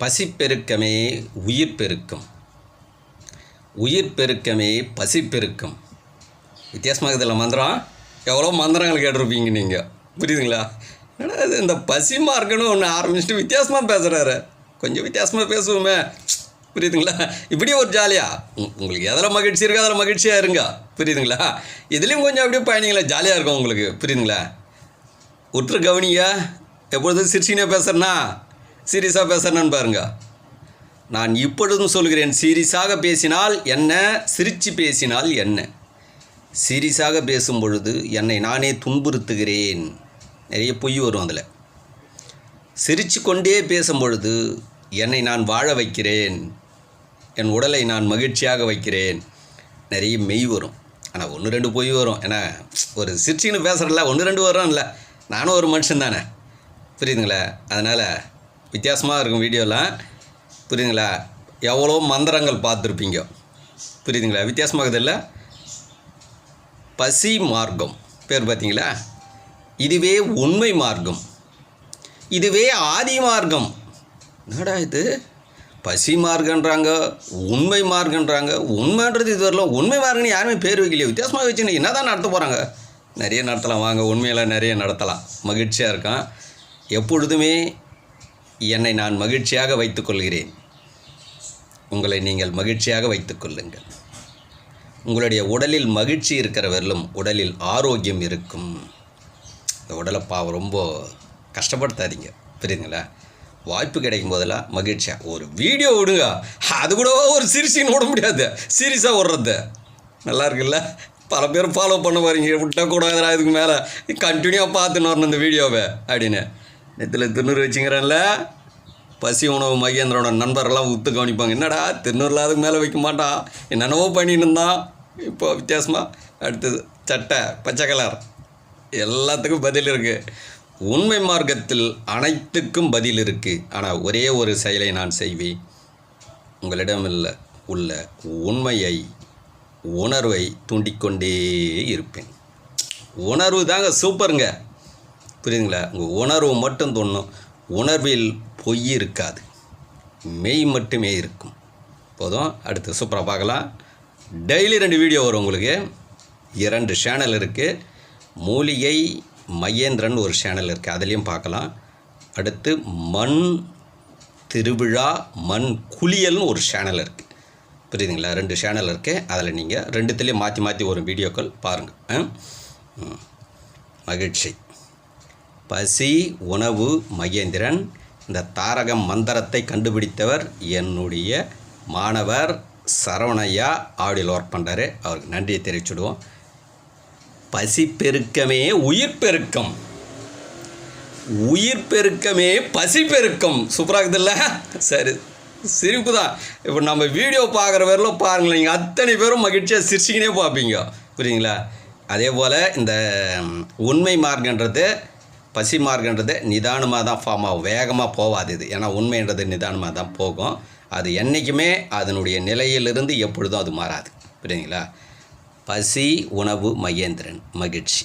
பசிப்பெருக்கமே உயிர் பெருக்கம் உயிர் பெருக்கமே பசிப்பெருக்கம். வித்தியாசமாக இதில் மந்திரம் எவ்வளோ மந்திரங்கள் கேட்டிருப்பீங்க நீங்கள் புரியுதுங்களா? ஏன்னா இது இந்த பசி மார்க்குன்னு ஒன்று ஆரம்பிச்சுட்டு வித்தியாசமாக பேசுகிறாரு கொஞ்சம் வித்தியாசமாக பேசுவோமே. புரியுதுங்களா? இப்படி ஒரு ஜாலியாக உங்களுக்கு எதில் மகிழ்ச்சி இருக்கோ அதில் மகிழ்ச்சியாக இருங்க. புரியுதுங்களா? இதுலேயும் கொஞ்சம் அப்படியே பயணிங்களா ஜாலியாக இருக்கும் உங்களுக்கு. புரியுதுங்களா? உற்று கவனிங்க. எப்பொழுதும் சிரிச்சினே பேசுகிறேன்னா சீரியஸாக பேசுகிறேன்னு பாருங்க. நான் இப்பொழுதும் சொல்கிறேன் சீரியஸாக பேசினால் என்ன சிரித்து பேசினால் என்ன. சீரியஸாக பேசும் பொழுது என்னை நானே துன்புறுத்துகிறேன். நிறைய பொய் வரும் அதில். சிரித்து கொண்டே பேசும் பொழுது என்னை நான் வாழ வைக்கிறேன். என் உடலை நான் மகிழ்ச்சியாக வைக்கிறேன். நிறைய மெய் வரும். ஆனால் ஒன்று ரெண்டு பொய் வரும். ஏன்னா ஒரு சிரிச்சின்னு பேசுகிறல ஒன்று ரெண்டு வரும் இல்லை நானும் ஒரு மனுஷன் தானே. புரியுதுங்களா? அதனால் வித்தியாசமாக இருக்கும் வீடியோவில் புரியுதுங்களா? எவ்வளோ மந்திரங்கள் பார்த்துருப்பீங்க? புரியுதுங்களா? வித்தியாசமாகுது இல்லை? பசி மார்க்கம். பேர் பார்த்தீங்களா? இதுவே உண்மை மார்க்கம். இதுவே ஆதி மார்க்கம். என்னடா இது? பசி மார்க்கன்றாங்க உண்மை மார்க்கன்றாங்க. உண்மைன்றது இது வரலாம் உண்மை மார்க்கன்னு யாருமே பேர் வைக்கலையே. வித்தியாசமாக வச்சுன்னு என்ன தான் நடத்த போகிறாங்க நிறைய நடத்தலாம். வாங்க உண்மையெல்லாம் நிறைய நடத்தலாம். மகிழ்ச்சியாக இருக்கான் எப்பொழுதுமே என்னை நான் மகிழ்ச்சியாக வைத்துக்கொள்கிறேன். உங்களை நீங்கள் மகிழ்ச்சியாக வைத்துக்கொள்ளுங்கள். உங்களுடைய உடலில் மகிழ்ச்சி இருக்கிறவர்களும் உடலில் ஆரோக்கியம் இருக்கும். இந்த உடலை பாவம் ரொம்ப கஷ்டப்படுத்தாதீங்க. புரியுதுங்களா? வாய்ப்பு கிடைக்கும் போதெல்லாம் மகிழ்ச்சியாக ஒரு வீடியோ விடுங்க. அது கூட ஒரு சிரிசின்னு விட முடியாது. சீரியஸாக விடுறது நல்லா இருக்குல்ல? பல பேர் ஃபாலோ பண்ண போகிறீங்க விட்டால் இதுக்கு மேலே. கண்டினியூவாக பார்த்துன்னு வரணும் இந்த வீடியோவை அப்படின்னு. நெத்தில் திருநூறு வச்சுங்கிறேன்ல. பசி உணவு மகேந்திரோட நண்பரெல்லாம் உத்து கவனிப்பாங்க. என்னடா திருநூறில் அதுக்கு மேலே வைக்க மாட்டான் என்னென்னவோ பண்ணின்னு இருந்தான். இப்போ வித்தியாசமாக அடுத்தது சட்டை பச்சை கலர். எல்லாத்துக்கும் பதில் இருக்குது உண்மை மார்க்கத்தில் அனைத்துக்கும் பதில் இருக்குது ஆனால் ஒரே ஒரு செயலை நான் செய்வேன். உங்களிடம் இல்லை உள்ள உண்மையை உணர்வை தூண்டிக்கொண்டே இருப்பேன். உணர்வு தாங்க சூப்பருங்க. புரியுதுங்களா? உங்கள் உணர்வு மட்டும் தோணும். உணர்வில் பொய் இருக்காது. மெய் மட்டுமே இருக்கும். போதும். அடுத்து சூப்பராக பார்க்கலாம். டெய்லி ரெண்டு வீடியோ வரும் உங்களுக்கு. இரண்டு சேனல் இருக்குது மூலிகை மகேந்திரன் ஒரு சேனல் இருக்குது அதுலேயும் பார்க்கலாம். அடுத்து மண் திருவிழா மண் குளியல்னு ஒரு சேனல் இருக்குது புரியுதுங்களா? ரெண்டு சேனல் இருக்குது அதில் நீங்கள் ரெண்டுத்துலேயும் மாற்றி மாற்றி ஒரு வீடியோக்கள் பாருங்கள் மகிழ்ச்சி. பசி உணவு மகேந்திரன் இந்த தாரகம் மந்திரத்தை கண்டுபிடித்தவர் என்னுடைய மாணவர் சரவணையா ஆடிலோர் ஒர்க் பண்ணுறாரு அவருக்கு நன்றியை தெரிவிச்சுடுவோம். பசி பெருக்கமே உயிர் பெருக்கம். உயிர் பெருக்கமே பசி பெருக்கம். சூப்பராக இருக்குதுல்ல? சரி சிரிப்பு தான். இப்போ நம்ம வீடியோ பார்க்குற வரலும் பாருங்களேன் நீங்கள் அத்தனை பேரும் மகிழ்ச்சியாக சிரிச்சிக்கினே பார்ப்பீங்க. புரியுங்களா அதே போல் இந்த உண்மை மார்க்கன்றது பசி மார்க்கன்றது நிதானமாக தான் ஃபார்ம் ஆகும். வேகமாக போகாது இது. ஏன்னா உண்மைன்றது நிதானமாக தான் போகும். அது என்றைக்குமே அதனுடைய நிலையிலிருந்து எப்பொழுதும் அது மாறாது. புரியுதுங்களா? பசி உணவு மகேந்திரன். மகிழ்ச்சி.